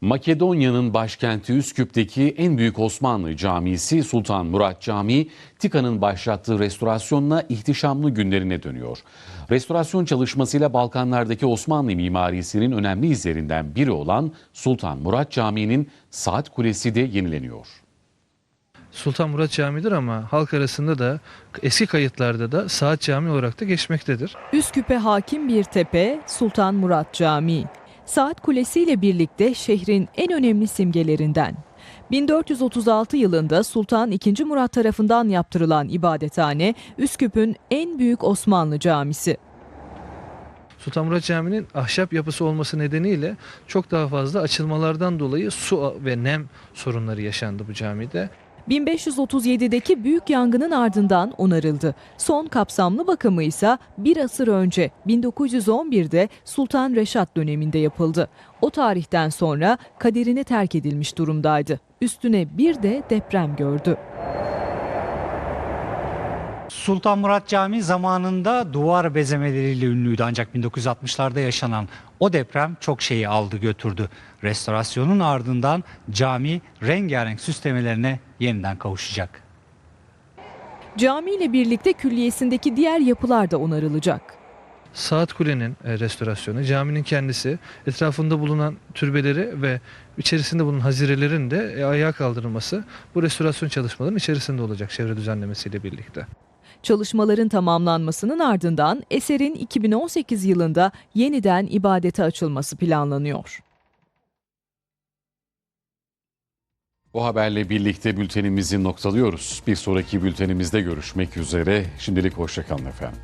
Makedonya'nın başkenti Üsküp'teki en büyük Osmanlı camisi Sultan Murat Camii, TİKA'nın başlattığı restorasyonla ihtişamlı günlerine dönüyor. Restorasyon çalışmasıyla Balkanlardaki Osmanlı mimarisinin önemli izlerinden biri olan Sultan Murat Camii'nin saat kulesi de yenileniyor. Sultan Murat Camii'dir ama halk arasında da eski kayıtlarda da Saat Camii olarak da geçmektedir. Üsküp'e hakim bir tepe Sultan Murat Camii. Saat Kulesi ile birlikte şehrin en önemli simgelerinden. 1436 yılında Sultan II. Murat tarafından yaptırılan ibadethane Üsküp'ün en büyük Osmanlı camisi. Sultan Murat Camii'nin ahşap yapısı olması nedeniyle çok daha fazla açılmalardan dolayı su ve nem sorunları yaşandı bu camide. 1537'deki büyük yangının ardından onarıldı. Son kapsamlı bakımı ise bir asır önce 1911'de Sultan Reşat döneminde yapıldı. O tarihten sonra kaderine terk edilmiş durumdaydı. Üstüne bir de deprem gördü. Sultan Murat Camii zamanında duvar bezemeleriyle ünlüydü ancak 1960'larda yaşanan o deprem çok şeyi aldı götürdü. Restorasyonun ardından cami rengarenk süslemelerine yeniden kavuşacak. Cami ile birlikte külliyesindeki diğer yapılar da onarılacak. Saat Kule'nin e, restorasyonu, caminin kendisi, etrafında bulunan türbeleri ve içerisinde bulunan hazirelerin de e, ayağa kaldırılması bu restorasyon çalışmalarının içerisinde olacak çevre düzenlemesiyle birlikte. Çalışmaların tamamlanmasının ardından eserin 2018 yılında yeniden ibadete açılması planlanıyor. Bu haberle birlikte bültenimizi noktalıyoruz. Bir sonraki bültenimizde görüşmek üzere. Şimdilik hoşçakalın efendim.